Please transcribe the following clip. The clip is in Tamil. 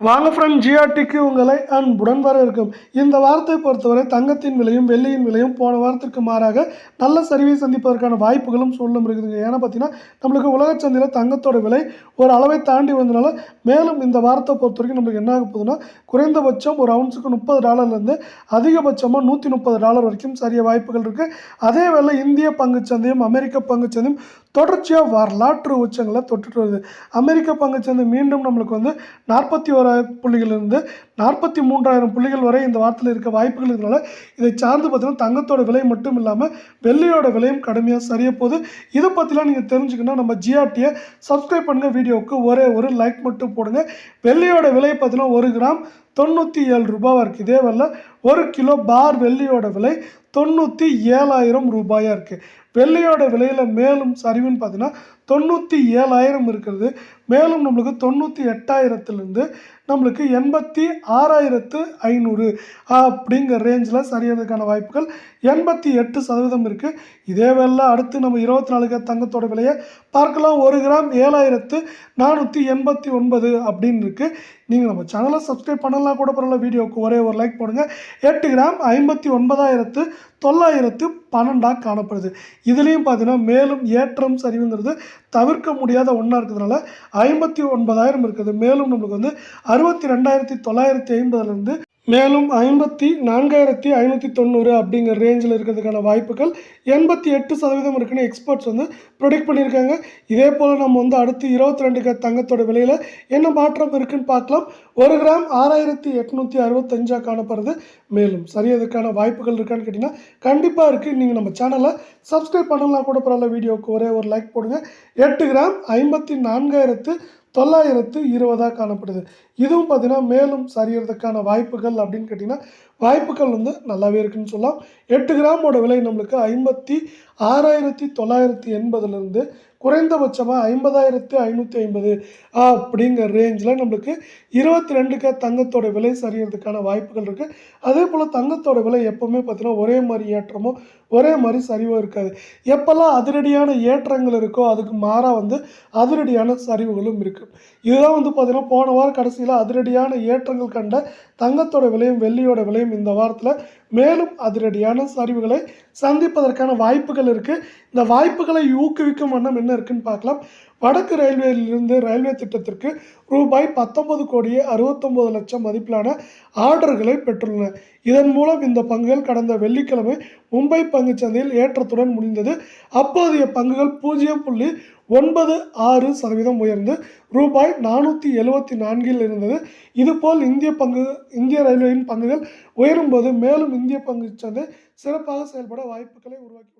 வாங்க ஃப்ரெண்ட் ஜிஆர்டிக்கு உங்களை அன்புடன் வர இருக்கும் இந்த வாரத்தை பொறுத்தவரை தங்கத்தின் விலையும் வெள்ளியின் விலையும் போன வாரத்திற்கு மாறாக நல்ல சரிவை சந்திப்பதற்கான வாய்ப்புகளும் சூழலும் இருக்குதுங்க. ஏன்னா பார்த்தீங்கன்னா நம்மளுக்கு உலக சந்தையில் தங்கத்தோட விலை ஒரு அளவை தாண்டி வந்ததுனால மேலும் இந்த வாரத்தை பொறுத்த வரைக்கும் நம்மளுக்கு என்ன ஆக போகுதுன்னா குறைந்தபட்சம் ஒரு அவுன்ஸுக்கு முப்பது டாலர்லேருந்து அதிகபட்சமாக நூற்றி முப்பது டாலர் வரைக்கும் சரிய வாய்ப்புகள் இருக்குது அதே வேளை இந்திய பங்குச்சந்தையும் அமெரிக்க பங்குச்சந்தையும் தொடர்ச்சியாக வரலாற்று உச்சங்களை தொட்டுட்டு வருது. அமெரிக்க பங்குச்சந்தை மீண்டும் நம்மளுக்கு வந்து நாற்பத்தி ஒரு புள்ளிகளிலிருந்து நாற்பத்தி மூன்றாயிரம் புள்ளிகள் வரை இந்த வாரத்தில் இருக்க வாய்ப்புகள் இருக்கிறனால இதை சார்ந்து பார்த்தீங்கன்னா தங்கத்தோட விலை மட்டும் இல்லாமல் வெள்ளியோட விலையும் கடுமையாக சரிய போகுது. இதை பற்றிலாம் நீங்கள் தெரிஞ்சுக்கணும் நம்ம ஜிஆர்டியை சப்ஸ்கிரைப் பண்ணுங்கள் வீடியோவுக்கு ஒரே ஒரு லைக் மட்டும் போடுங்க. வெள்ளியோட விலை பார்த்தீங்கன்னா ஒரு கிராம் தொண்ணூற்றி ஏழு ரூபாவாக இருக்குது இதே வரல ஒரு கிலோ பார் வெள்ளியோட விலை தொண்ணூற்றி ஏழாயிரம் ரூபாயாக இருக்குது வெள்ளியோட விலையில் மேலும் சரிவுன்னு பார்த்தீங்கன்னா தொண்ணூற்றி ஏழாயிரம் இருக்கிறது. மேலும் நம்மளுக்கு தொண்ணூற்றி எட்டாயிரத்துலேருந்து நம்மளுக்கு எண்பத்தி ஆறாயிரத்து ஐநூறு அப்படிங்கிற ரேஞ்சில் சரியறதுக்கான வாய்ப்புகள் எண்பத்தி எட்டு சதவீதம் இருக்குது இதே வேலை அடுத்து நம்ம இருபத்தி நாலு கிராம் தங்கத்தோட விலையை பார்க்கலாம். ஒரு கிராம் ஏழாயிரத்து நானூற்றி எண்பத்தி ஒன்பது அப்படின்னு இருக்குது நீங்கள் நம்ம சேனலை சப்ஸ்கிரைப் பண்ணலாம் கூட பரவாயில்ல வீடியோவுக்கு ஒரே ஒரு லைக் போடுங்க. எட்டு கிராம் ஐம்பத்தி ஒன்பதாயிரத்து தொள்ளாயிரத்து பன்னெண்டாக காணப்படுது. இதுலேயும் பார்த்தீங்கன்னா மேலும் ஏற்றம் சரிவுங்கிறது தவிர்க்க முடியாத ஒன்றா இருக்கிறதுனால ஐம்பத்தி ஒன்பதாயிரம் இருக்குது. மேலும் நம்மளுக்கு வந்து அறுபத்தி ரெண்டாயிரத்தி தொள்ளாயிரத்தி ஐம்பதுலேருந்து மேலும் ஐம்பத்தி நான்காயிரத்தி ஐநூற்றி தொண்ணூறு அப்படிங்கிற ரேஞ்சில் இருக்கிறதுக்கான வாய்ப்புகள் எண்பத்தி எட்டு சதவீதம் இருக்குன்னு எக்ஸ்பர்ட்ஸ் வந்து ப்ரொடிக்ட் பண்ணியிருக்காங்க. இதே போல் நம்ம வந்து அடுத்து இருபத்தி ரெண்டு க தங்கத்தோட விலையில் என்ன மாற்றம் இருக்குன்னு பார்க்கலாம். ஒரு கிராம் ஆறாயிரத்தி எட்நூற்றி அறுபத்தஞ்சாக காணப்படுறது மேலும் சரியதுக்கான வாய்ப்புகள் இருக்கான்னு கேட்டிங்கன்னா கண்டிப்பாக இருக்குது நீங்கள் நம்ம சேனலை சப்ஸ்கிரைப் பண்ணலாம் கூட பரவாயில்ல. வீடியோவுக்கு ஒரே ஒரு லைக் போடுங்க. எட்டு கிராம் ஐம்பத்தி நான்காயிரத்து தொள்ளாயிரத்து இருபதாக காணப்படுது. இதுவும் பார்த்திங்கன்னா மேலும் சரியறதுக்கான வாய்ப்புகள் அப்படின்னு கேட்டிங்கன்னா வாய்ப்புகள் வந்து நல்லாவே இருக்குன்னு சொல்லலாம். எட்டு கிராமோட விலை நம்மளுக்கு ஐம்பத்தி ஆறாயிரத்தி தொள்ளாயிரத்தி எண்பதுலேருந்து குறைந்தபட்சமாக ஐம்பதாயிரத்து ஐநூற்றி ஐம்பது அப்படிங்கிற ரேஞ்சில் நம்மளுக்கு இருபத்தி ரெண்டுக்கு தங்கத்தோட விலை சரியறதுக்கான வாய்ப்புகள் இருக்குது அதே போல் தங்கத்தோட விலை எப்போவுமே பார்த்தீங்கன்னா ஒரே மாதிரி ஏற்றமோ ஒரே மாதிரி சரிவோ இருக்காது. எப்போல்லாம் அதிரடியான ஏற்றங்கள் இருக்கோ அதுக்கு மாறாக வந்து அதிரடியான சரிவுகளும் இருக்குது இதுதான் வந்து பார்த்திங்கன்னா போன வாரம் கடைசியில் அதிரடியான ஏற்றங்கள் கண்ட தங்கத்தோட விலையும் வெள்ளியோட விலையும் இந்த வாரத்தில் மேலும் அதிரடியான சரிவுகளை சந்திப்பதற்கான வாய்ப்புகள் இருக்குது இந்த வாய்ப்புகளை ஊக்குவிக்கும் வண்ணம் என்ன இருக்குன்னு பார்க்கலாம். வடக்கு ரயில்வேலிருந்து ரயில்வே திட்டத்திற்கு ரூபாய் பத்தொன்பது கோடியே அறுபத்தொம்போது லட்சம் மதிப்பிலான ஆர்டர்களை பெற்றுள்ளன. இதன் மூலம் இந்த பங்குகள் கடந்த வெள்ளிக்கிழமை மும்பை பங்குச்சந்தையில் ஏற்றத்துடன் முடிந்தது. அப்போதைய பங்குகள் பூஜ்ஜியம் புள்ளி ஒன்பது ஆறு சதவீதம் உயர்ந்து ரூபாய் நானூற்றி எழுபத்தி நான்கில் இருந்தது. இதுபோல் இந்திய பங்கு இந்திய ரயில்வேயின் பங்குகள் உயரும்போது மேலும் இந்திய பங்குச்சந்தை சிறப்பாக செயல்பட வாய்ப்புகளை உருவாக்கி